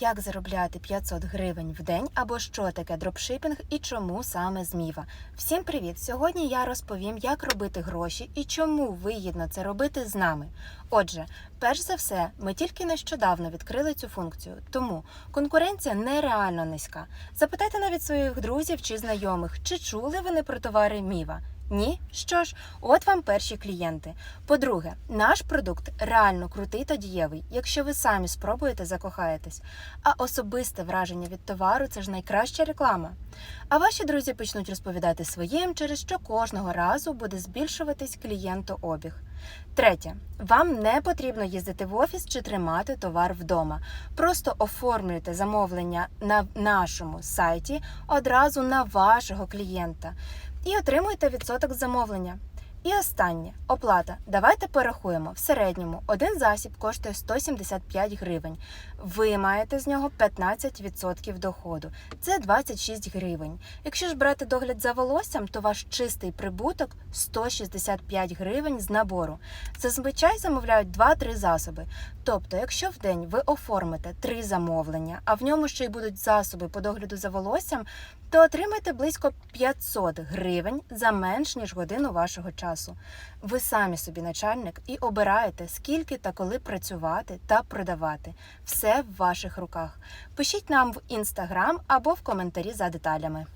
Як заробляти 500 гривень в день або що таке дропшипінг і чому саме зміва? Всім привіт! Сьогодні я розповім, як робити гроші і чому вигідно це робити з нами. Отже, перш за все, ми тільки нещодавно відкрили цю функцію, тому конкуренція нереально низька. Запитайте навіть своїх друзів чи знайомих, чи чули вони про товари Міва. Ні, що ж, от вам перші клієнти. По-друге, наш продукт реально крутий та дієвий. Якщо ви самі спробуєте, закохаєтесь. А особисте враження від товару це ж найкраща реклама. А ваші друзі почнуть розповідати своїм, через що кожного разу буде збільшуватись клієнтообіг. Третє, вам не потрібно їздити в офіс чи тримати товар вдома. Просто оформлюйте замовлення на нашому сайті одразу на вашого клієнта і отримуйте відсоток замовлення. І останнє оплата. Давайте порахуємо. В середньому один засіб коштує 175 гривень. Ви маєте з нього 15% доходу. Це 26 гривень. Якщо ж брати догляд за волоссям, то ваш чистий прибуток 165 гривень з набору. Зазвичай замовляють 2-3 засоби. Тобто, якщо в день ви оформите 3 замовлення, а в ньому ще й будуть засоби по догляду за волоссям, то отримаєте близько 500 гривень за менш ніж годину вашого часу. Ви самі собі начальник і обираєте, скільки та коли працювати та продавати. Все в ваших руках. Пишіть нам в інстаграм або в коментарі за деталями.